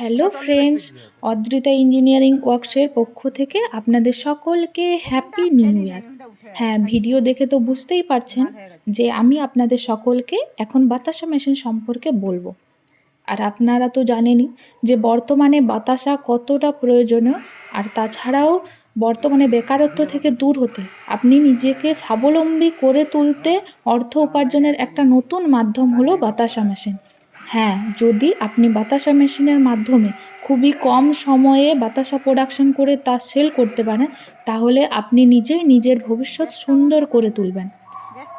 Hello friends Adrita engineering ওয়ার্কসের পক্ষ থেকে আপনাদের সকলকে হ্যাপি নিউ ইয়ার হ্যাঁ ভিডিও দেখে তো বুঝতেই পারছেন যে আমি আপনাদের সকলকে এখন বাতাসা মেশিন সম্পর্কে বলব। আর আপনারা তো জানেনই যে বর্তমানে বাতাসা কতটা প্রয়োজনীয় আর তাছাড়াও বর্তমানে বেকারত্ব থেকে দূর হতে আপনি নিজেকে স্বাবলম্বী করে তুলতে অর্থ উপার্জনের একটা নতুন মাধ্যম হলো বাতাসা মেশিন হ্যাঁ যদি আপনি বাতাসা মেশিনের মাধ্যমে খুবই কম সময়ে বাতাসা প্রোডাকশন করে তা সেল করতে পারেন, তাহলে আপনি নিজেই নিজের ভবিষ্যৎ সুন্দর করে তুলবেন।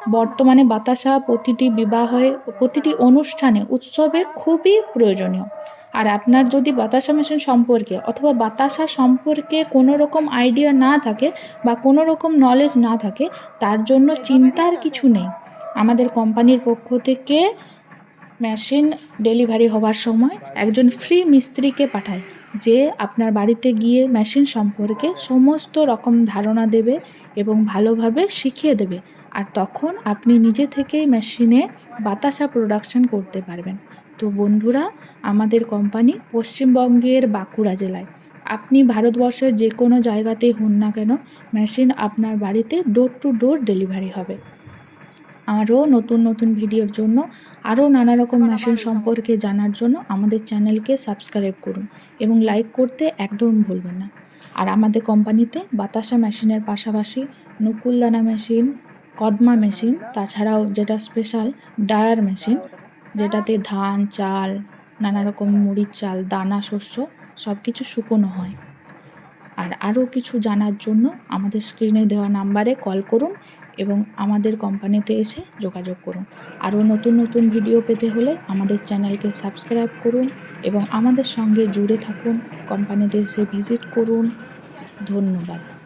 বর্তমানে বাতাসা প্রতিটি বিবাহে, প্রতিটি অনুষ্ঠানে উৎসবে খুবই প্রয়োজনীয়। আর আপনার যদি বাতাসা মেশিন সম্পর্কে অথবা বাতাসা সম্পর্কে কোনো রকম আইডিয়া না থাকে বা কোনো রকম নলেজ না থাকে, তার জন্য চিন্তার কিছু নেই। আমাদের কোম্পানির পক্ষ থেকে মেশিন ডেলিভারি হওয়ার সময় একজন ফ্রি মিস্ত্রিকে পাঠায়, যে আপনার বাড়িতে গিয়ে মেশিন সম্পর্কে সমস্ত রকম ধারণা দেবে এবং ভালোভাবে শিখিয়ে দেবে। আর তখন আপনি নিজে থেকেই মেশিনে বাতাসা প্রোডাকশন করতে পারবেন। তো বন্ধুরা, আমাদের কোম্পানি পশ্চিমবঙ্গের বাঁকুড়া জেলায়। আপনি ভারতবর্ষের যে কোনো জায়গাতেই হন না কেন, মেশিন আপনার বাড়িতে ডোর টু ডোর ডেলিভারি হবে। আরও নতুন নতুন ভিডিওর জন্য আরও নানা রকম মেশিন সম্পর্কে জানার জন্য আমাদের চ্যানেলকে সাবস্ক্রাইব করুন এবং লাইক করতে একদম ভুলবেন না। আর আমাদের কোম্পানিতে বাতাসা মেশিনের পাশাপাশি নকুলদানা মেশিন কদমা মেশিন তাছাড়াও যেটা স্পেশাল ডায়ার মেশিন যেটাতে ধান চাল নানা রকম মুড়ির চাল দানা শস্য সব কিছু শুকোনো হয়। আর আরও কিছু জানার জন্য আমাদের স্ক্রিনে দেওয়া নাম্বারে কল করুন এবং আমাদের কোম্পানিতে এসে যোগাযোগ করুন। আরও নতুন নতুন ভিডিও পেতে হলে আমাদের চ্যানেলকে সাবস্ক্রাইব করুন এবং আমাদের সঙ্গে জুড়ে থাকুন, কোম্পানিতে এসে ভিজিট করুন। ধন্যবাদ।